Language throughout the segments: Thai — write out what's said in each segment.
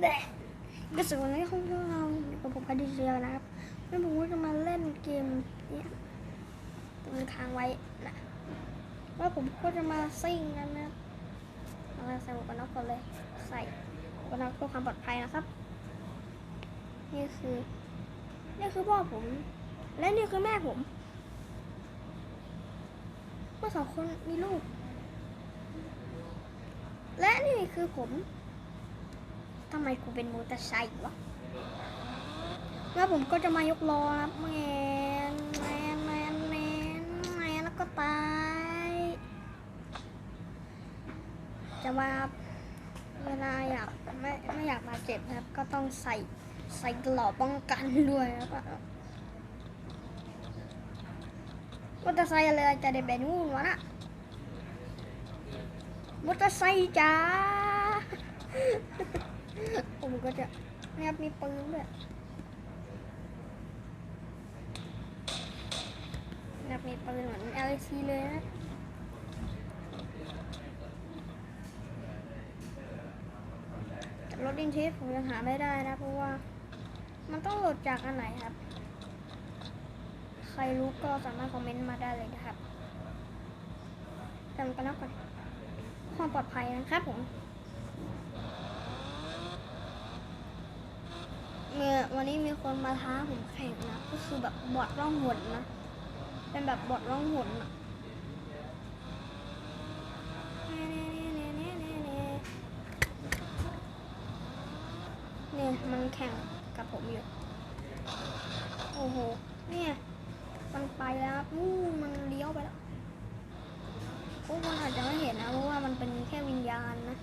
ก็สวัสดีคุณผู้ชมอยู่กับผมคาดิเชียนะครับแล้วผมก็จะมาเล่นเกมเนี้ยตัวค้างไว้นะแล้วผมก็จะมาซิ่งกันนะมาใส่หมวกกันน็อกก่อนเลย ใส่หมวกกันน็อกเพื่อความปลอดภัยนะครับ นี่คือ นี่คือพ่อผม และนี่คือแม่ผมเมื่อสองคนมีลูก และนี่คือผม ทำไมกูเป็นมอเตอร์ไซค์วะแล้วผมก็จะมายกล้อครับแมนแมนแมนแมนแมนแล้วก็ตายจะมาเวลาอยากไม่ไม่อยากมาเจ็บครับ ก็ต้องใส่ใส่กรอป้องกันด้วยครับมอเตอร์ไซค์อะไรจะได้แบบนู้นวะนะมอเตอร์ไซค์จ้า ผมก็จะนะครับมีปืนด้วยนะครับมีปืนเหมือน LC เลยนะรถดินเทิสผมยังหาไม่ได้นะ เพราะว่ามันต้องโหลดจากอันไหนครับ ใครรู้ก็สามารถคอมเมนต์มาได้เลยนะครับจำกันแล้วก่อนความปลอดภัยนะครับผม เมื่อวันนี้มีคนมาท้าผมแข่งนะ ก็คือแบบบอดร่องหนนะ เป็นแบบบอดร่องหนอะเนี่ยมันแข่งกับผมอยู่ โอ้โห เนี่ย มันไปแล้วครับนู่นมันเลี้ยวไปแล้วพวกคนอาจจะไม่เห็นนะ เพราะว่ามันเป็นแค่วิญญาณนะ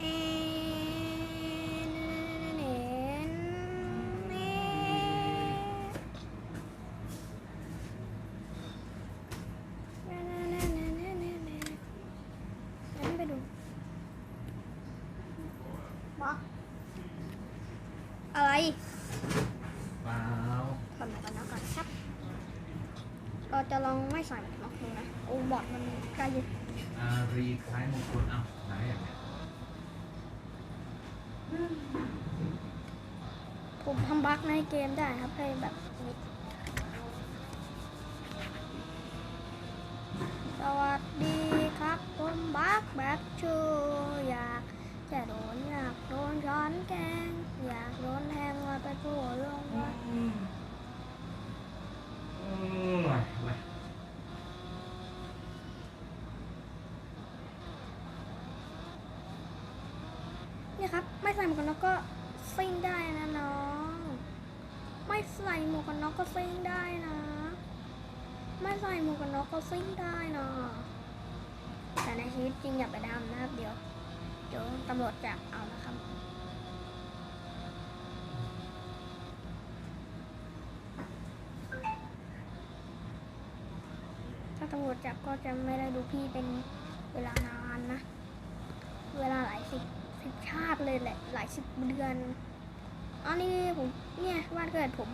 เอ็นเอ็นเอ็นงั้นไปดูบอกอะไร เปล่า ทำอะไรกันนะก่อนครับ เรา จะลองไม่ใส่หมวกกนน็อกดูนะ โอ้บอดมันใกล้จะอารีคล้ายมงคลเอ้าไหนอย่างเนี้ยผมทำบั๊กในเกมได้ครับให้แบบนี้สวัสดีครับผมบั๊กแบบชูอยากจะโดนอยากโดนช้อนแกง อยากโดนแทงมาไปทั่วโลกว่า โอ้ยเว้ย เนี่ยครับ ไม่ ใส่หมวกกันน็อกก็ซิ่งได้นะน้อง ไม่ใส่หมวกกันน็อกก็ซิ่งได้นะ ไม่ใส่หมวกกันน็อกก็ซิ่งได้นะ แต่ในชีวิตจริงอย่าไปทำนะครับเดี๋ยว เดี๋ยวตำรวจจับเอานะครับถ้าตำรวจจับก็จะไม่ได้ดูพี่เป็นเวลานานนะ เวลาหลายสิบ สิบชาติเลยแหละ หลายสิบเดือนอ๋อนี่ผมเนี่ยบ้านเกิดผม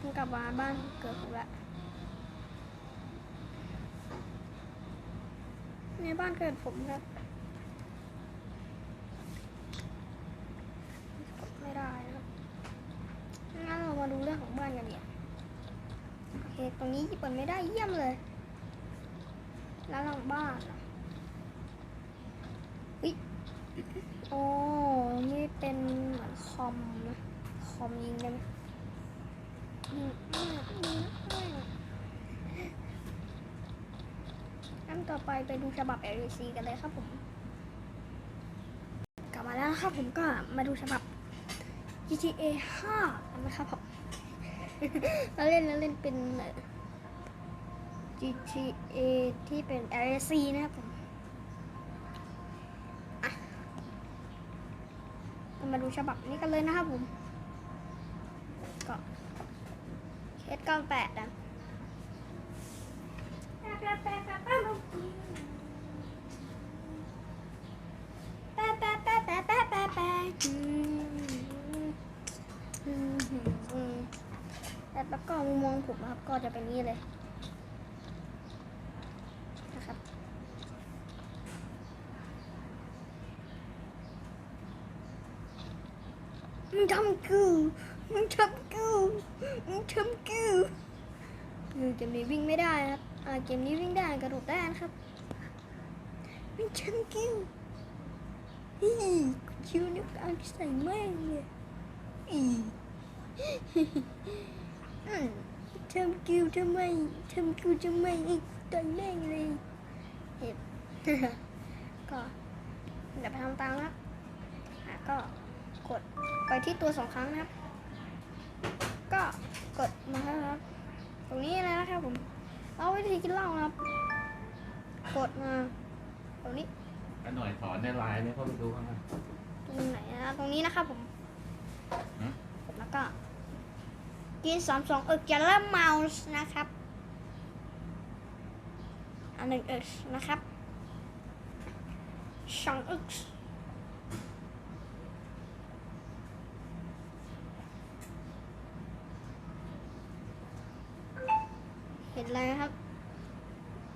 ผมกลับมาบ้านเกิดผมละในบ้านเกิดผมครับไม่ได้นะครับงั้นเรามาดูเรื่องของบ้านกันเนี่ยโอเคตรงนี้เปิดไม่ได้เยี่ยมเลย แล้วหลังบ้านอะอุ๊ย โอ้นี่เป็นเหมือนคอมนะคอมยิงได้ไหมยิงไม่ยิงไม่ขั้นต่อไปไปดูฉบับ LC กันเลยครับผม กลับมาแล้วนะครับผมก็มาดูฉบับ GTA 5กันนะครับผมเราเล่นเราเล่นเป็น GTA ที่เป็น LC นะครับผม มาดูฉบับนี้กันเลยนะครับผมก็เคสเก้าแปดนะแล้วก็มุมมองผมครับก็จะเป็นนี้เลย มึงทำกูมึงทำกูมึงทำกูเออเกมนี้วิ่งไม่ได้ครับอ่าเกมนี้วิ่งได้กระโดดได้นะครับมึงทำกูอีคิวนิ้วกลางใส่แม่งเลยอีทำกูทำไมทำกูทำไมอีกต่อยแม่งเลยเห็นก็เดี๋ยวไปทำตามนะครับอะก็ กดไปที่ตัวสองครั้งนะครับ ก็กดมาครับ ตรงนี้เลยนะครับผมเอาวิธีกินเหล้านะครับ กดมา ตรงนี้กันหน่อยถอนในไลน์เนี่ยเขาไปดูข้างล่างตรงไหนนะตรงนี้นะครับผมฮะแล้วก็ กินสามสองเอิกจะเริ่มเมาส์นะครับอันหนึ่งเอิกนะครับสองเอิก เห็นเลยนะครับ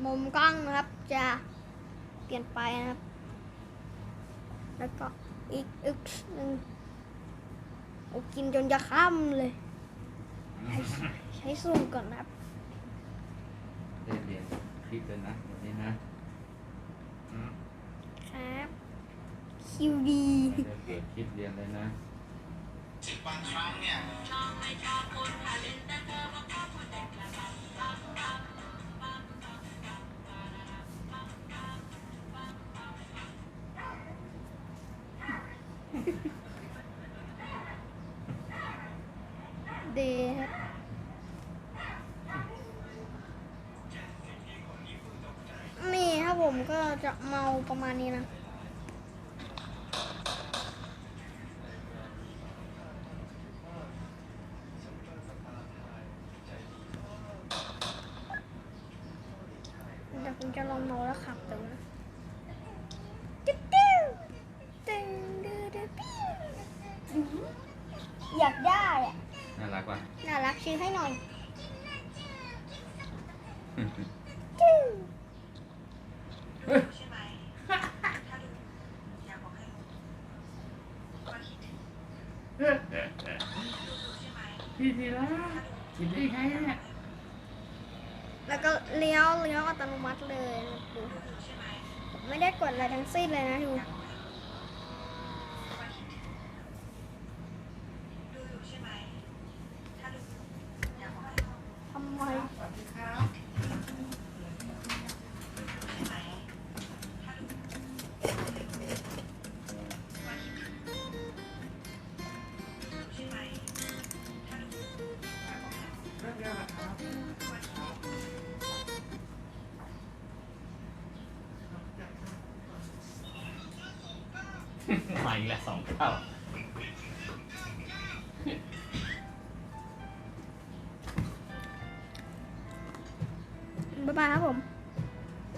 มุมกล้องนะครับจะเปลี่ยนไปนะครับ แล้วก็อีกอึกหนึ่งโอ้กินจนจะค่ำเลยใช้ใช้ซูมก่อนนะครับเรียนเรียนคลิปเลยนะแบบนี้นะอืมครับ คิวดีเดี๋ยวเปิดคลิปเรียนเลยนะสิ บางครั้งเนี่ยเดครับนี่ครับผมก็จะเมาประมาณนี้นะ เดี๋ยว ผมจะลองเมาแล้วขับดูนะติ๊ดติ๊วตึงดื้อดื้อปิ้วอื้อหืออยากได้อะน่ารักว่ะน่ารักชื่อให้หน่อยจิ้ว ใช่ไหม ถ้าดูอยากบอกให้รู้ว่าคิดถึงดูใช่ไหม พี่ทีละคิดได้ไงเนี่ย แล้วก็ เลี้ยวเลี้ยวอัตโนมัติเลยดูดูใช่ไหมผมไม่ได้กดอะไรทั้งสิ้นเลยนะดู ใหม่ละสองเท่า